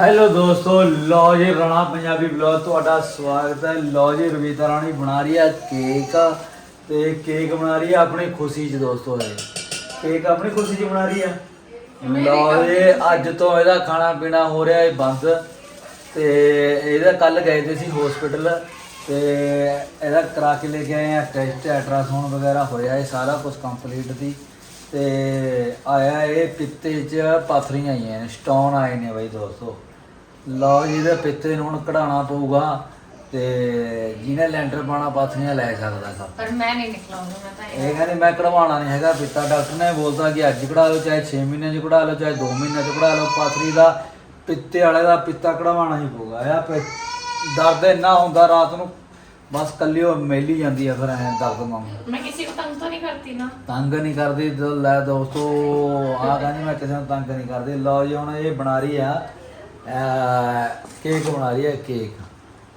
Hello ਦੋਸਤੋ ਲੋ ਜੀ ਰਣਾ Punjabi blog ਤੁਹਾਡਾ ਸਵਾਗਤ ਹੈ। ਲੋ ਜੀ ਰਵੀਤਾ ਰਾਣੀ ਬਣਾ ਰਹੀ ਹੈ ਕੇਕ ਤੇ ਕੇਕ ਬਣਾ ਰਹੀ ਹੈ ਆਪਣੀ ਖੁਸ਼ੀ 'ਚ ਦੋਸਤੋ ਇਹ। ਕੇਕ ਆਪਣੀ ਖੁਸ਼ੀ 'ਚ ਬਣਾ ਰਹੀ ਹੈ। ਲੋ ਜੀ ਅੱਜ ਤੋਂ ਇਹਦਾ ਖਾਣਾ ਪੀਣਾ ਹੋ ਰਿਹਾ ਹੈ ਬੰਦ। ਤੇ ਇਹਦਾ ਕੱਲ ਗਏ ਤੇ ਸੀ ਹਸਪੀਟਲ ਤੇ ਇਹਦਾ ਕਰਾ ਕੇ ਲੈ ਕੇ ਆਏ ਆ ਟੈਸਟ ਅਲਟਰਾਸਾਊਂਡ ਵਗੈਰਾ ਹੋਇਆ ਇਹ ਸਾਰਾ ਕੁਝ ਕੰਪਲੀਟ ਦੀ। ਤੇ ਆਇਆ ਇਹ ਪਿੱਤੇ 'ਚ ਪਾਥਰੀਆਂ ਆਈਆਂ ਨੇ ਸਟੋਨ ਆਏ ਨੇ ਬਈ ਦੋਸਤੋ। ਲਓ ਜੀ ਦੇ ਪਿੱਤੇ ਨੂੰ ਹੁਣ ਕਢਾਉਣਾ ਪਊਗਾ ਤੇ ਜਿਹਨੇ ਲੈਂਟਰ ਪਾਣਾ ਪਾਥੀਆਂ ਲੈ ਸਕਦਾ ਸਭ। ਪਰ ਮੈਂ ਨਹੀਂ ਨਿਕਲਾਉਂਗਾ ਮੈਂ ਤਾਂ ਇਹ ਮੈਂ ਕਢਵਾਉਣਾ ਨਹੀਂ ਹੈਗਾ ਪਿੱਤਾ। ਡਾਕਟਰ ਨੇ ਬੋਲਦਾ ਕਿ ਅੱਜ ਕਢਾ ਲਓ ਚਾਹੇ 6 ਮਹੀਨਿਆਂ 'ਚ ਕਢਾ ਲਓ ਚਾਹੇ 2 ਮਹੀਨਿਆਂ 'ਚ ਕਢਾ ਲਓ। ਪਾਥਰੀ ਦਾ ਪਿੱਤੇ ਵਾਲੇ ਦਾ ਪਿੱਤਾ ਕਢਵਾਉਣਾ ਹੀ ਪਊਗਾ। ਆ ਦਰਦ ਇੰਨਾ ਹੁੰਦਾ ਰਾਤ ਨੂੰ ਬਸ ਕੱਲੀ ਕੱਲਿਓ ਮੇਲੀ ਜਾਂਦੀ ਆ ਫਿਰ ਐਂ ਦਰਦ ਮੰਗ ਮੈਂ ਕਿਸੇ ਨੂੰ ਤੰਗ ਤਾਂ ਨਹੀਂ ਕਰਦੀ ਨਾ। ਤੰਗ ਨਹੀਂ ਕਰਦੀ ਲੈ ਦੋਸਤੋ ਆ ਕਹਿੰਦੀ ਮੈਂ ਕਿਸੇ ਨੂੰ ਤੰਗ ਨਹੀਂ ਕਰਦੀ। ਲਓ ਜੀ ਹੁਣ ਇਹ ਬਣਾ ਰਹੀ ਆ। ਕੇਕ ਬਣਾ ਰਹੀ ਹੈ ਕੇਕ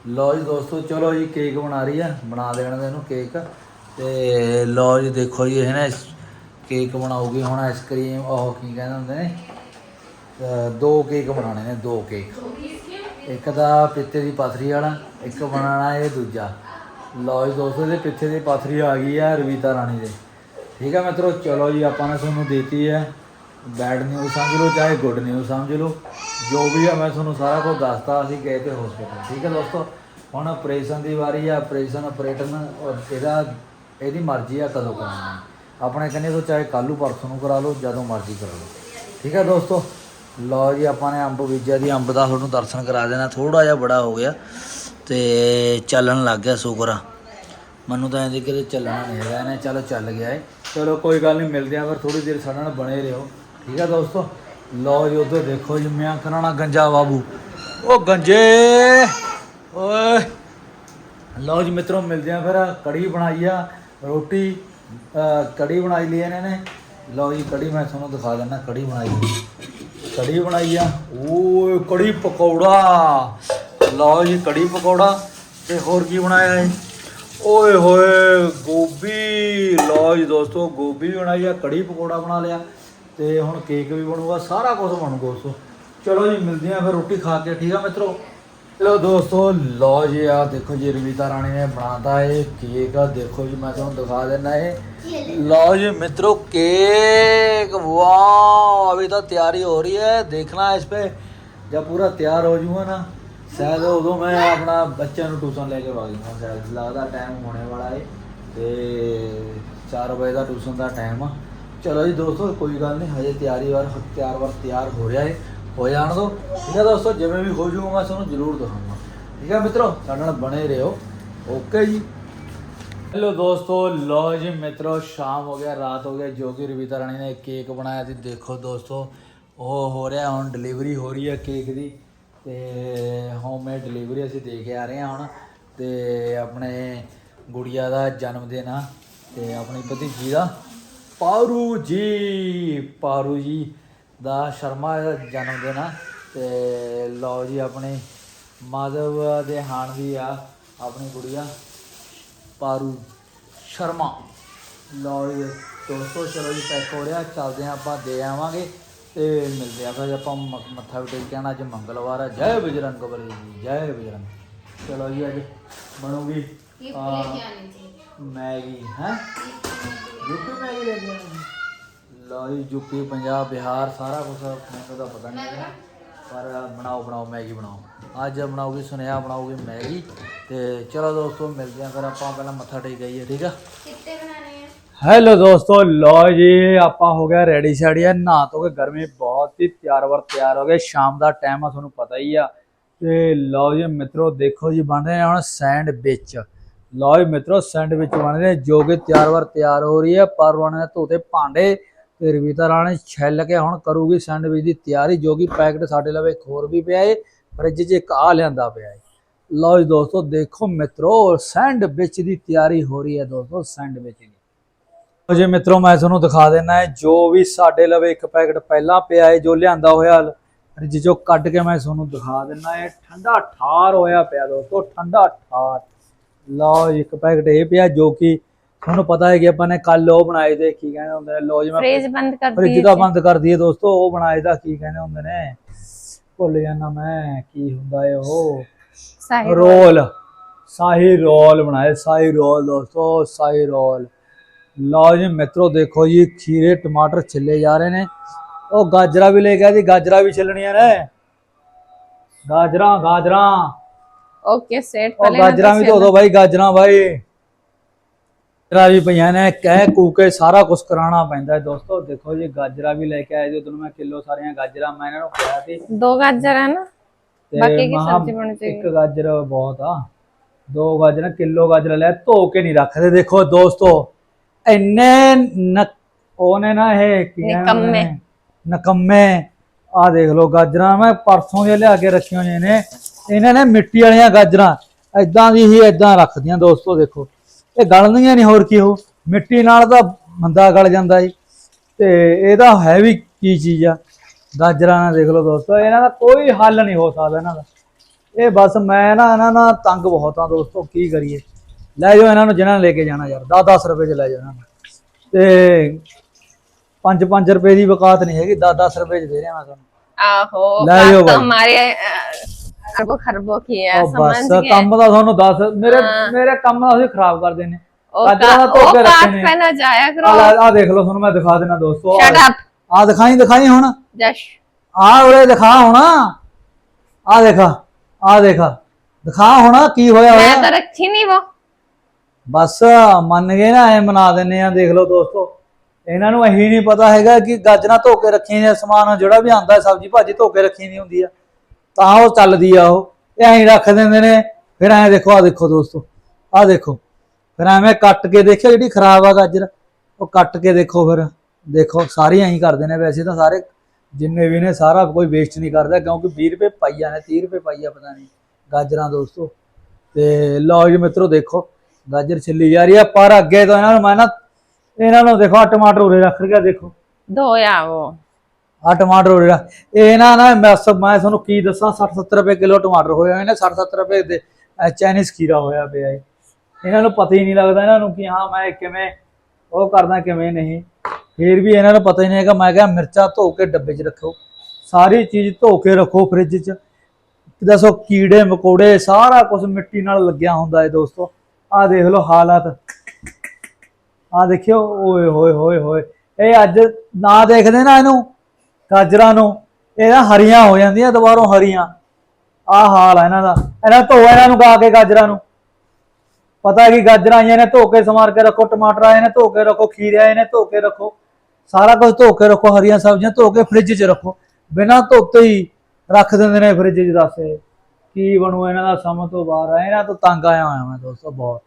ਲਓ ਜੀ ਦੋਸਤੋ, ਚਲੋ ਜੀ ਕੇਕ ਬਣਾ ਰਹੀ ਹੈ। ਬਣਾ ਦੇਣਾ ਇਹਨੂੰ ਕੇਕ ਤੇ ਲਓ ਜੀ, ਦੇਖੋ ਜੀ, ਇਹ ਨਾ ਕੇਕ ਬਣਾਉਗੀ ਹੁਣ ਆਈਸਕ੍ਰੀਮ ਉਹ ਕੀ ਕਹਿੰਦੇ ਹੁੰਦੇ ਨੇ? ਦੋ ਕੇਕ ਬਣਾਉਣੇ ਨੇ, ਦੋ ਕੇਕ ਇੱਕ ਦਾ ਪਿੱਤੇ ਦੀ ਪਾਥਰੀ ਵਾਲਾ, ਇੱਕ ਬਣਾਉਣਾ ਇਹ ਦੂਜਾ। ਲਓ ਜੀ ਦੋਸਤੋ, ਇਹਦੇ ਪਿੱਤੇ ਦੀ ਪਾਥਰੀ ਆ ਗਈ ਹੈ ਰਵੀਤਾ ਰਾਣੀ ਦੇ। ਠੀਕ ਹੈ ਮਿੱਤਰੋ, ਚਲੋ ਜੀ, ਆਪਾਂ ਨੇ ਤੁਹਾਨੂੰ ਦੇਤੀ ਹੈ। ਬੈਡ ਨਿਊਜ਼ ਸਮਝ ਲਓ ਚਾਹੇ ਗੁੱਡ ਨਿਊਜ਼ ਸਮਝ ਲਓ, ਜੋ ਵੀ ਆ ਮੈਂ ਤੁਹਾਨੂੰ ਸਾਰਾ ਕੁਝ ਦੱਸਤਾ, ਅਸੀਂ ਗਏ ਤੇ ਹਸਪੀਟਲ ਠੀਕ ਹੈ ਦੋਸਤੋ? ਹੁਣ ਆਪਰੇਸ਼ਨ ਦੀ ਵਾਰੀ ਆ ਆਪਰੇਸ਼ਨ ਆਪਰੇਟਨ ਔਰ ਇਹਦਾ, ਇਹਦੀ ਮਰਜ਼ੀ ਆ ਕਦੋਂ ਕਰਾਉਣਾ ਆਪਣੇ ਕਹਿੰਦੇ ਤੋਂ ਚਾਹੇ ਕੱਲ੍ਹ ਪਰਸੋਂ ਨੂੰ ਕਰਾ ਲਓ, ਜਦੋਂ ਮਰਜ਼ੀ ਕਰਾ ਲਓ। ਠੀਕ ਹੈ ਦੋਸਤੋ? ਲਓ ਜੀ, ਆਪਾਂ ਨੇ ਅੰਬ ਬੀਜਿਆ ਦੀ, ਅੰਬ ਦਾ ਤੁਹਾਨੂੰ ਦਰਸ਼ਨ ਕਰਾ ਦੇਣਾ। ਥੋੜਾ ਜਿਹਾ ਬੜਾ ਹੋ ਗਿਆ ਤੇ ਚੱਲਣ ਲੱਗ ਗਿਆ ਸ਼ੁਕਰ ਆ ਮੈਨੂੰ ਤਾਂ ਐਂ ਕਿਤੇ ਚੱਲਣਾ ਨਹੀਂ ਹੈਗਾ, ਇਹਨੇ ਚਲੋ ਚੱਲ ਗਿਆ ਏ। ਚਲੋ ਕੋਈ ਗੱਲ ਨਹੀਂ ਮਿਲਦੇ ਆ ਫਿਰ ਥੋੜੀ ਦੇਰ ਸਾਡੇ ਨਾਲ ਬਣੇ ਰਹੋ। ਠੀਕ ਆ ਦੋਸਤੋ? ਲਓ ਜੀ, ਉਧਰ ਦੇਖੋ ਜੀ ਮੈਂ ਕਰਾਣਾ ਗੰਜਾ ਬਾਬੂ। ਉਹ ਗੰਜੇ! ਓਏ! ਲਓ ਜੀ, ਮਿੱਤਰੋ, ਮਿਲਦੇ ਆ ਫਿਰ। ਕੜੀ ਬਣਾਈ ਆ, ਰੋਟੀ ਕੜੀ ਬਣਾਈ ਲਈ ਇਹਨਾਂ ਨੇ। ਲਓ ਜੀ, ਕੜੀ ਮੈਂ ਤੁਹਾਨੂੰ ਦਿਖਾ ਦਿੰਦਾ, ਕੜੀ ਬਣਾਈ। ਕੜੀ ਬਣਾਈ ਆ। ਓਏ, ਕੜੀ ਪਕੌੜਾ! ਲਓ ਜੀ, ਕੜੀ ਪਕੌੜਾ। ਤੇ ਹੋਰ ਕੀ ਬਣਾਇਆ ਹੈ ਓਏ ਹੋਏ, ਗੋਭੀ! ਲਓ ਜੀ, ਦੋਸਤੋ, ਗੋਭੀ ਵੀ ਬਣਾਈ ਆ, ਕੜੀ ਪਕੌੜਾ ਬਣਾ ਲਿਆ। ਤੇ ਹੁਣ ਕੇਕ ਵੀ ਬਣੂਗਾ, ਸਾਰਾ ਕੁਝ ਬਣੂਗਾ ਦੋਸਤੋ ਚਲੋ ਜੀ, ਮਿਲਦੇ ਆ ਫਿਰ ਰੋਟੀ ਖਾ ਕੇ, ਠੀਕ ਆ ਮਿੱਤਰੋ? ਲੋ ਦੋਸਤੋ ਲੋ ਜੀ ਆ ਦੇਖੋ ਜੀ ਰਵੀਤਾ ਰਾਣੀ ਨੇ ਬਣਾਤਾ ਇਹ ਕੇਕ। ਆ ਦੇਖੋ ਜੀ, ਮੈਂ ਤੁਹਾਨੂੰ ਦਿਖਾ ਦਿੰਦਾ ਇਹ। ਲੋ ਜੀ, ਮਿੱਤਰੋ, ਕੇਕ। ਵਾਓ, ਅਭੀ ਤਾਂ ਤਿਆਰੀ ਹੋ ਰਹੀ ਹੈ। ਦੇਖਣਾ ਇਸ ਪੇ, ਜਦ ਪੂਰਾ ਤਿਆਰ ਹੋ ਜੂਗਾ ਨਾ, ਸ਼ਾਇਦ ਉਦੋਂ ਮੈਂ ਆਪਣਾ ਬੱਚਿਆਂ ਨੂੰ ਟਿਊਸ਼ਨ ਲੈ ਕੇ ਵਾਗੀ ਹਾਂ ਸ਼ਾਇਦ। ਲੱਗਦਾ ਟਾਈਮ ਹੋਣੇ ਵਾਲਾ ਏ ਤੇ 4 ਵਜੇ ਦਾ ਟਿਊਸ਼ਨ ਦਾ ਟਾਈਮ ਆ। ਚਲੋ ਜੀ ਦੋਸਤੋ, ਕੋਈ ਗੱਲ ਨਹੀਂ, ਹਜੇ ਤਿਆਰੀ ਵਾਰ ਤਿਆਰ ਵਾਰ ਤਿਆਰ ਹੋ ਰਿਹਾ ਹੈ ਹੋ ਜਾਣ ਦੋ। ਠੀਕ ਹੈ ਦੋਸਤੋ, ਜਿਵੇਂ ਵੀ ਹੋ ਜਾਊਗਾ, ਮੈਂ ਤੁਹਾਨੂੰ ਜ਼ਰੂਰ ਦਿਖਾਊਂਗਾ ਠੀਕ ਹੈ ਮਿੱਤਰੋ, ਸਾਡੇ ਨਾਲ ਬਣੇ ਰਹੋ। ਓਕੇ ਜੀ। ਹੈਲੋ ਦੋਸਤੋ ਲੋ ਜੀ ਮਿੱਤਰੋ, ਸ਼ਾਮ ਹੋ ਗਿਆ, ਰਾਤ ਹੋ ਗਿਆ ਜੋ ਕਿ ਰਵੀਤਾ ਰਾਣੀ ਨੇ ਕੇਕ ਬਣਾਇਆ ਸੀ। ਦੇਖੋ ਦੋਸਤੋ, ਉਹ ਹੋ ਰਿਹਾ, ਹੁਣ ਡਿਲੀਵਰੀ ਹੋ ਰਹੀ ਹੈ ਕੇਕ ਦੀ। ਤੇ ਹੋਮਮੇਡ ਡਿਲੀਵਰੀ ਅਸੀਂ ਦੇ ਕੇ ਆ ਰਹੇ ਹਾਂ ਹੁਣ। ਤੇ ਆਪਣੇ ਗੁੜੀਆ ਦਾ ਜਨਮ ਦਿਨ ਆ, ਤੇ ਆਪਣੀ ਭਤੀਜੀ ਦਾ। ਪਾਰੂ ਜੀ ਪਾਰੂ ਜੀ ਦਾ ਸ਼ਰਮਾ ਜਨਮ ਦਿਨ ਆ। ਤੇ ਲਓ ਜੀ ਆਪਣੇ ਮਾਧਵ ਦੇ ਹਾਣ ਦੀ ਆ ਆਪਣੀ ਗੁੜੀਆ ਪਾਰੂ ਸ਼ਰਮਾ। ਲਓ ਜੀ ਦੋਸਤੋ ਚਲੋ ਜੀ ਪੈਕ ਹੋ ਰਿਹਾ ਚੱਲਦੇ ਆ ਆਪਾਂ ਦੇ ਆਵਾਂਗੇ ਤੇ ਮਿਲਦੇ ਆ ਫਿਰ ਆਪਾਂ ਮੱਥਾ ਵੀ ਟੇਕ ਕਹਿਣਾ ਅੱਜ ਮੰਗਲਵਾਰ ਆ ਜੈ ਬਜਰੰਗ ਬਲੀ ਜੀ ਜੈ ਬਜਰੰਗ। ਚਲੋ ਜੀ ਅੱਜ ਬਣੂਗੀ ਮੈਂ ਮੈਗੀ ਹੈ? ਯੂਪੀ ਮੈਂ ਪੰਜਾਬ ਬਿਹਾਰ ਸਾਰਾ ਕੁਝ ਮੈਨੂੰ ਤਾਂ ਪਤਾ ਨਹੀਂ। ਪਰ ਬਣਾਓ ਬਣਾਓ ਮੈਗੀ ਬਣਾਓ। ਅੱਜ ਬਣਾਓਗੇ ਸੁਨੇਹਾ ਬਣਾਓਗੇ ਮੈਗੀ। ਤੇ ਚਲੋ ਦੋਸਤੋ ਮਿਲਦੇ ਆਂ ਫਿਰ ਆਪਾਂ ਪਹਿਲਾਂ ਮੱਥਾ ਟੇਕ ਆਈਏ ਠੀਕ ਆ? ਹੈਲੋ ਦੋਸਤੋ ਲੋ ਜੀ ਆਪਾਂ ਹੋ ਗਿਆ ਰੈਡੀ ਸ਼ੈਡੀ ਆ। ਨਾ ਤੋਂ ਕਿ ਗਰਮੀ ਬਹੁਤ ਹੀ ਤਿਆਰ ਵਰ ਤਿਆਰ ਹੋ ਗਏ। ਸ਼ਾਮ ਦਾ ਟਾਈਮ ਆ ਤੁਹਾਨੂੰ ਪਤਾ ਹੀ ਆ। ਤੇ ਲਓ ਜੀ ਮਿੱਤਰੋ ਦੇਖੋ ਜੀ ਬਣ ਰਹੇ ਹੁਣ ਸੈਂਡਵਿਚ। ਲਓ ਜੀ ਮਿੱਤਰੋ, ਸੈਂਡਵਿਚ ਬਣ ਰਹੇ ਨੇ, ਜੋ ਕਿ ਤਿਆਰ-ਵਾਰ ਤਿਆਰ ਹੋ ਰਹੀ ਹੈ। ਪਰ ਨੇ ਧੋਤੇ ਭਾਂਡੇ ਤੇ ਰਵੀਤਾ ਰਾਣੀ ਛਿੱਲ ਕੇ ਹੁਣ ਕਰੂਗੀ ਸੈਂਡਵਿਚ ਦੀ ਤਿਆਰੀ, ਜੋ ਕਿ ਪੈਕਟ ਸਾਡੇ ਲਵੇ ਇੱਕ ਹੋਰ ਵੀ ਪਿਆ ਏ, ਫ੍ਰਿਜ 'ਚ ਇੱਕ ਆ ਲਿਆਂਦਾ ਪਿਆ ਏ। ਲਓ ਜੀ ਦੋਸਤੋ, ਦੇਖੋ ਮਿੱਤਰੋ, ਸੈਂਡਵਿਚ ਦੀ ਤਿਆਰੀ ਹੋ ਰਹੀ ਹੈ ਦੋਸਤੋ, ਸੈਂਡਵਿਚ ਦੀ। ਲਓ ਜੀ ਮਿੱਤਰੋ, ਮੈਂ ਤੁਹਾਨੂੰ ਦਿਖਾ ਦੇਣਾ ਹੈ ਜੋ ਵੀ ਸਾਡੇ ਲਵੇ ਇੱਕ ਪੈਕਟ ਪਹਿਲਾਂ ਪਿਆ ਏ, ਜੋ ਲਿਆਂਦਾ ਹੋਇਆ, ਫ੍ਰਿਜ ਚੋਂ ਕੱਢ ਕੇ ਮੈਂ ਤੁਹਾਨੂੰ ਦਿਖਾ ਦਿੰਦਾ ਹੈ ਠੰਡਾ ਠਾਰ ਹੋਇਆ ਪਿਆ ਦੋਸਤੋ, ਠੰਡਾ ਠਾਰ। ਲਓ ਜੀ, ਇੱਕ ਪੈਕਟ ਇਹ ਪਿਆ ਜੋ ਕਿ ਤੁਹਾਨੂੰ ਪਤਾ ਹੈ ਕਿ ਆਪਾਂ ਨੇ ਕੱਲ ਉਹ ਬਣਾਏ ਤੇ ਕੀ ਕਹਿੰਦੇ ਹੁੰਦੇ ਨੇ ਲਓ ਮੈਂ ਫ੍ਰੇਜ ਬੰਦ ਕਰ ਪਰ ਦਿੱਤੀ ਜਿਹਦਾ ਬੰਦ ਕਰ ਦਈਏ ਦੋਸਤੋ ਉਹ ਬਣਾਏ ਦਾ ਕੀ ਕਹਿੰਦੇ ਹੁੰਦੇ ਨੇ? ਭੁੱਲ ਜਾਂਦਾ ਮੈਂ ਕੀ ਹੁੰਦਾ ਏ ਉਹ? ਸਾਹਿਬ ਰੋਲ। ਸਾਹੀ ਰੋਲ ਬਣਾਏ ਸਾਹੀ ਰੋਲ ਦੋਸਤੋ ਸਾਹੀ ਰੋਲ। ਲਓ ਜੀ ਮਿੱਤਰੋ ਦੇਖੋ ਜੀ ਖੀਰੇ ਟਮਾਟਰ ਛਿੱਲੇ ਜਾ ਰਹੇ ਨੇ। ਉਹ ਗਾਜਰਾ ਵੀ ਲੈ ਗਿਆ ਜੀ ਗਾਜਰਾ ਵੀ ਛਿੱਲਣੀਆਂ ਨੇ। ਗਾਜਰਾ ਗਾਜਰਾ। ਓਕੇ ਸੈਟ ਉਹ ਗਾਜਰਾਂ ਵੀ ਧੋ ਦੋ ਭਾਈ ਗਾਜਰਾਂ ਭਾਈ ਗਾਜਰਾਂ ਵੀ ਪਈਆਂ ਨੇ ਕਹਿ ਕੂ ਕੇ ਸਾਰਾ ਕੁਝ ਕਰਾਉਣਾ ਪੈਂਦਾ ਹੈ ਦੋਸਤੋ। ਦੇਖੋ ਜੀ ਗਾਜਰਾਂ ਵੀ ਲੈ ਕੇ ਆਏ ਜੀ ਉਦੋਂ ਮੈਂ ਕਿਲੋ ਸਾਰੀਆਂ ਗਾਜਰਾਂ ਮੈਂ ਇਹਨਾਂ ਨੂੰ ਕਿਹਾ ਸੀ। ਦੋ ਗਾਜਰ ਹੈ ਨਾ ਬਾਕੀ ਕੀ ਸਬਜ਼ੀ ਬਣ ਜਾਏਗੀ? ਇੱਕ ਗਾਜਰ ਬਹੁਤ ਆ। ਦੋ ਗਾਜਰ ਕਿਲੋ ਗਾਜਰ ਲੈ ਧੋ ਕੇ ਨਹੀਂ ਰੱਖਦੇ। ਦੇਖੋ ਦੋਸਤੋ ਇੰਨੇ ਉਹਨੇ ਨਾ ਇਹ ਕੀ ਨਿਕੰਮੇ। ਨਿਕੰਮੇ। ਆ ਦੇਖ ਲਓ ਗਾਜਰਾਂ ਮੈਂ ਪਰਸੋਂ ਦੇ ਲਿਆ ਕੇ ਰੱਖੀਆਂ ਨੇ। ਇਹਨਾਂ ਨੇ ਮਿੱਟੀ ਵਾਲੀਆਂ ਗਾਜਰਾਂ ਐਦਾਂ ਦੀ ਹੀ ਐਦਾਂ ਰੱਖਦੀਆਂ ਦੋਸਤੋ ਦੇਖੋ ਇਹ ਗਲਦੀਆਂ ਨਹੀਂ ਹੋਰ ਕੀ ਹੋ ਮਿੱਟੀ ਨਾਲ ਤਾਂ ਮੰਦਾ ਗਲ ਜਾਂਦਾ ਈ ਤੇ ਇਹਦਾ ਹੈ ਵੀ ਕੀ ਚੀਜ਼ ਆ ਗਾਜਰਾਂ ਨਾਲ ਦੇਖ ਲਓ ਦੋਸਤੋ ਇਹਨਾਂ ਦਾ ਕੋਈ ਹੱਲ ਨਹੀਂ ਹੋ ਸਕਦਾ ਇਹਨਾਂ ਦਾ ਇਹ ਬਸ ਮੈਂ ਨਾ ਇਹਨਾਂ ਨਾਲ ਤੰਗ ਬਹੁਤ ਆ ਦੋਸਤੋ ਕੀ ਕਰੀਏ ਲੈ ਜਾਓ ਇਹਨਾਂ ਨੂੰ ਜਿਹਨਾਂ ਨੇ ਲੈ ਕੇ ਜਾਣਾ ਯਾਰ 10-10 ਰੁਪਏ ਚ ਲੈ ਜਾਓ ਇਹਨਾਂ ਨੂੰ ਤੇ 5-5 ਰੁਪਏ ਦੀ ਵਕਾਤ ਨਹੀਂ ਹੈਗੀ 10-10 ਰੁਪਏ ਚ ਦੇ ਰਿਹਾ ਮੈਂ ਤੁਹਾਨੂੰ आहो ला बात लो तो भाई। हमारे ਖਰਬੋ ਖਰਬੋ ਕੀ ਹੈ? ਉਹ ਬਸ ਕੰਮ ਦਾ ਤੁਹਾਨੂੰ ਦੱਸ ਮੇਰੇ ਮੇਰੇ ਕੰਮ ਦਾ ਤੁਸੀਂ ਖਰਾਬ ਕਰ ਦੇਣੇ ਉਹ ਦਾ ਧੋ ਉਹ ਕੇ ਜਾਇਆ ਕਰੋ। ਆ ਦੇਖ ਲਓ ਤੁਹਾਨੂੰ ਮੈਂ ਦਿਖਾ ਦੇਣਾ ਦੋਸਤੋ। ਸ਼ਟ ਅਪ ਆ ਦਿਖਾਈ ਦਿਖਾਈ ਹੁਣ। ਜਸ਼। ਆ ਉਰੇ ਦਿਖਾ ਹੁਣ। ਆ ਦੇਖਾ ਆ ਦੇਖਾ। ਦਿਖਾ ਹੁਣ ਕੀ ਹੋਇਆ ਮੈਂ ਤਾਂ ਰੱਖੀ ਨਹੀਂ ਉਹ ਬਸ ਮੰਨ ਗਏ ਨਾ ਐ ਮਨਾ ਦਿੰਨੇ ਆ ਦੇਖ ਲਓ ਦੋਸਤੋ। ਇਹਨਾਂ ਨੂੰ ਅਹੀ ਨਹੀਂ ਪਤਾ ਹੈਗਾ ਕਿ ਗਾਜਰਾਂ ਧੋ ਕੇ ਰੱਖੀਆਂ ਨੇ ਸਮਾਨ ਜਿਹੜਾ ਵੀ ਆਂਦਾ ਸਬਜੀ ਭਾਜੀ ਧੋ ਕੇ ਰੱਖੀ ਦੀ ਹੁੰਦੀ ਆ। ਤਾਂ ਉਹ ਚੱਲਦੀ ਆ ਇਹ ਐਂ ਰੱਖ ਦਿੰਦੇ ਨੇ, ਫਿਰ ਐਂ ਦੇਖੋ ਆ ਦੇਖੋ ਦੋਸਤੋ ਆ ਦੇਖੋ। ਫਿਰ ਐਵੇਂ ਕੱਟ ਕੇ ਦੇਖਿਓ ਜਿਹੜੀ ਖਰਾਬ ਆ ਗਾਜਰ, ਉਹ ਕੱਟ ਕੇ ਦੇਖੋ ਫਿਰ। ਦੇਖੋ, ਸਾਰੇ ਐਂ ਕਰਦੇ ਨੇ ਵੈਸੇ ਤਾਂ ਸਾਰੇ, ਜਿੰਨੇ ਵੀ ਨੇ ਸਾਰਾ ਕੋਈ ਵੇਸਟ ਨਹੀਂ ਕਰਦਾ, ਕਿਉਂਕਿ 20 ਰੁਪਏ ਪਾਈਆ ਨੇ 30 ਰੁਪਏ ਆ ਪਤਾ ਨਹੀਂ ਗਾਜਰਾਂ ਦੋਸਤੋ। ਤੇ ਲਓ ਜੀ ਮਿੱਤਰੋ, ਦੇਖੋ, ਗਾਜਰ ਛਿੱਲੀ ਜਾ ਰਹੀ ਆ, ਪਰ ਅੱਗੇ ਤੋਂ ਇਹਨਾਂ ਨੂੰ ਮੈਂ ਨਾ, ਇਹਨਾਂ ਨੂੰ ਦੇਖੋ ਟਮਾਟਰ ਉਰੇ ਰੱਖ ਕੇ ਦੇਖੋ। ਦੋ ਆ ਉਹ। ਆ ਟਮਾਟਰ ਹੋ ਰੱਖ ਇਹ ਨਾ ਨਾ, ਮੈਂ ਮੈਂ ਤੁਹਾਨੂੰ ਕੀ ਦੱਸਾਂ 60 70 ਰੁਪਏ ਕਿਲੋ ਟਮਾਟਰ ਹੋਇਆ ਹੋਏ ਨੇ 60 70 ਰੁਪਏ ਦੇ ਚਾਈਨੀਜ਼ ਖੀਰਾ ਹੋਇਆ ਪਿਆ ਹੈ ਇਹਨਾਂ ਨੂੰ ਪਤਾ ਹੀ ਨਹੀਂ ਲੱਗਦਾ ਇਹਨਾਂ ਨੂੰ ਕਿ ਹਾਂ, ਮੈਂ ਕਿਵੇਂ ਉਹ ਕਰਦਾ, ਕਿਵੇਂ ਨਹੀਂ। ਫਿਰ ਵੀ ਇਹਨਾਂ ਨੂੰ ਪਤਾ ਹੀ ਨਹੀਂ ਹੈਗਾ, ਮੈਂ ਕਿਹਾ ਮਿਰਚਾਂ ਧੋ ਕੇ ਡੱਬੇ 'ਚ ਰੱਖੋ। ਸਾਰੀ ਚੀਜ਼ ਧੋ ਕੇ ਰੱਖੋ ਫ੍ਰਿਜ 'ਚ। ਦੱਸੋ, ਕੀੜੇ, ਮਕੌੜੇ, ਸਾਰਾ ਕੁਝ ਮਿੱਟੀ ਨਾਲ ਲੱਗਿਆ ਹੁੰਦਾ ਏ ਦੋਸਤੋ। ਆਹ ਦੇਖ ਲਓ ਹਾਲਾਤ। ਆਹ ਦੇਖਿਓ, ਓਏ ਹੋਏ ਹੋਏ ਹੋਏ। ਇਹ ਅੱਜ ਨਾ ਦੇਖਦੇ ਨਾ ਇਹਨੂੰ। ਗਾਜਰਾਂ ਨੂੰ, ਇਹ ਹਰੀਆਂ ਹੋ ਜਾਂਦੀਆਂ, ਦੁਬਾਰੋਂ ਹਰੀਆਂ। ਆਹ ਹਾਲ ਆ ਇਹਨਾਂ ਦਾ। ਇਹਨਾਂ ਧੋ ਇਹਨਾਂ ਨੂੰ ਗਾ ਕੇ ਗਾਜਰਾਂ ਨੂੰ। ਪਤਾ ਕਿ, ਗਾਜਰਾਂ ਆਈਆਂ ਨੇ, ਧੋ ਕੇ ਸਮਾਰ ਕੇ ਰੱਖੋ, ਟਮਾਟਰ ਆਏ ਨੇ, ਧੋ ਕੇ ਰੱਖੋ, ਖੀਰੇ ਆਏ ਨੇ, ਧੋ ਕੇ ਰੱਖੋ। ਸਾਰਾ ਕੁਝ ਧੋ ਕੇ ਰੱਖੋ, ਹਰੀਆਂ ਸਬਜ਼ੀਆਂ ਧੋ ਕੇ ਫ੍ਰਿਜ 'ਚ ਰੱਖੋ। ਬਿਨਾਂ ਧੋਤੇ ਹੀ ਰੱਖ ਦਿੰਦੇ ਨੇ ਫ੍ਰਿਜ 'ਚ, ਦੱਸੇ ਕੀ ਬਣੂ ਇਹਨਾਂ ਦਾ ਸਮਝ ਤੋਂ ਬਾਹਰ ਆ। ਇਹਨਾਂ ਤੋਂ ਤੰਗ ਆਇਆ ਹੋਇਆ ਮੈਂ, ਦੋਸਤੋ, ਬਹੁਤ।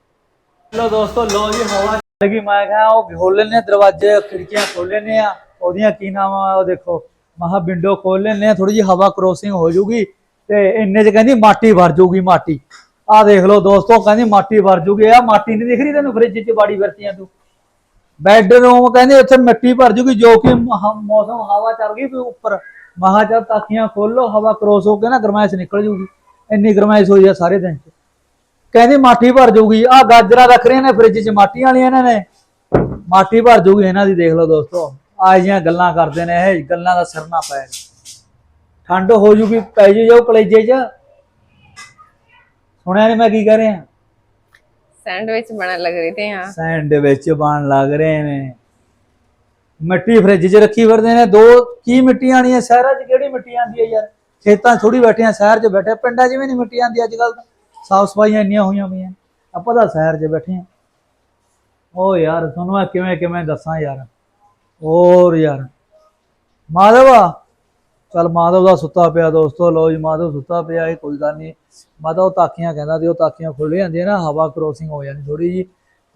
ਲੋ ਦੋਸਤੋ, ਲੋ ਜੀ ਹਵਾ ਚੱਲ ਮੈਂ ਕਿਹਾ ਉਹ ਖੋਲ ਲੈਨੇ ਆ, ਦਰਵਾਜ਼ੇ, ਖਿੜਕੀਆਂ ਖੋਲ ਲੈਨੇ ਆ। ਉਹਦੀਆਂ ਕੀ ਨਾਮ ਆ, ਉਹ ਦੇਖੋ। ਮਹਾ ਵਿੰਡੋ ਖੋਲ ਲੈਨੇ ਆ ਥੋੜੀ ਜੀ ਹਵਾ ਕ੍ਰੋਸਿੰਗ ਹੋ ਜੂਗੀ ਤੇ ਇੰਨੇ ਚ ਕਹਿੰਦੀ ਮਾਟੀ ਭਰ ਜੂਗੀ ਮਾਟੀ। ਆਹ ਦੇਖ ਲਓ ਦੋਸਤੋ, ਕਹਿੰਦੀ ਮਾਟੀ ਭਰ ਜੂਗੀ। ਆ ਮਾਟੀ ਨਹੀਂ ਦਿਖ ਰਹੀ ਤੈਨੂੰ ਫ੍ਰਿਜ 'ਚ ਬਾੜੀ ਵਰਤੀਆਂ ਤੂੰ? ਬੈਡਰੂਮ ਕਹਿੰਦੇ ਉੱਥੇ ਮਿੱਟੀ ਭਰ ਜੂਗੀ, ਜੋ ਕਿ ਮੌਸਮ ਹਵਾ ਚੱਲ ਗਈ ਵੀ ਉੱਪਰ। ਮਹਾ ਚੱਲ ਤਾਕੀਆਂ ਖੋਲੋ ਹਵਾ ਕ੍ਰੋਸ ਹੋ ਕੇ ਨਾ ਗਰਮਾਇਸ਼ ਨਿਕਲ ਜੂਗੀ। ਇੰਨੀ ਗਰਮਾਇਸ਼ ਹੋਈ ਆ ਸਾਰੇ ਦਿਨ 'ਚ। ਕਹਿੰਦੀ ਮਾਟੀ ਭਰ ਜੂਗੀ। ਆ ਗਾਜਰਾਂ ਰੱਖ ਰਹੀਆਂ ਨੇ ਫ੍ਰਿਜ 'ਚ ਮਾਟੀ ਵਾਲੀਆਂ ਇਹਨਾਂ ਨੇ। ਮਾਟੀ ਭਰ ਜੂਗੀ ਇਹਨਾਂ ਦੀ, ਦੇਖ ਲਓ ਦੋਸਤੋ। ਆ ਜੀਆਂ ਗੱਲਾਂ ਕਰਦੇ ਨੇ ਇਹ ਗੱਲਾਂ ਦਾ ਸਿਰ ਨਾ ਪੈ ਠੰਡ ਹੋ ਜੂਗੀ ਪੈ ਜੂ ਜਾਓ ਕਲੇਜੇ 'ਚ ਸੁਣਿਆ ਨੀ ਮੈਂ ਕੀ ਕਹਿ ਰਿਹਾ सैंडविच बना लग रही थी यहाँ ਸੈਂਡ ਵਿੱਚ ਬਣ ਲੱਗ ਰਹੇ ਨੇ ਮਿੱਟੀ ਫ੍ਰਿਜ 'ਚ ਰੱਖੀ ਫਿਰਦੇ ਨੇ ਦੋ ਕੀ ਮਿੱਟੀ ਆਣੀ ਹੈ ਸ਼ਹਿਰਾਂ 'ਚ ਕਿਹੜੀ ਮਿੱਟੀ ਆਂਦੀ ਹੈ ਯਾਰ ਖੇਤਾਂ 'ਚ ਥੋੜੀ ਬੈਠੇ ਆ ਸ਼ਹਿਰ 'ਚ ਬੈਠੇ ਪਿੰਡਾਂ 'ਚ ਵੀ ਨਹੀਂ ਮਿੱਟੀ ਆਂਦੀ ਅੱਜ ਕੱਲ ਤਾਂ ਸਾਫ ਸਫਾਈਆਂ ਇੰਨੀਆਂ ਹੋਈਆਂ ਪਈਆਂ ਆਪਾਂ ਤਾਂ ਸ਼ਹਿਰ 'ਚ ਬੈਠੇ ਆ ਓ ਯਾਰ ਤੁਹਾਨੂੰ ਮੈਂ ਕਿਵੇਂ ਕਿਵੇਂ ਦੱਸਾਂ ਯਾਰ ਹੋਰ ਯਾਰ। ਮਾਧਵ ਚਲ ਮਾਧਵ ਦਾ ਸੁੱਤਾ ਪਿਆ ਦੋਸਤੋ ਲੋ ਜੀ ਮਾਧਵ ਸੁੱਤਾ ਪਿਆ, ਇਹ ਕੋਈ ਗੱਲ ਨਹੀਂ। ਮਾਧਵ ਤਾਕੀਆਂ ਕਹਿੰਦਾ ਤੇ ਉਹ ਤਾਕੀਆਂ ਖੁੱਲ ਜਾਂਦੀਆਂ ਨਾ, ਹਵਾ ਕ੍ਰੋਸਿੰਗ ਹੋ ਜਾਂਦੀ ਥੋੜੀ ਜੀ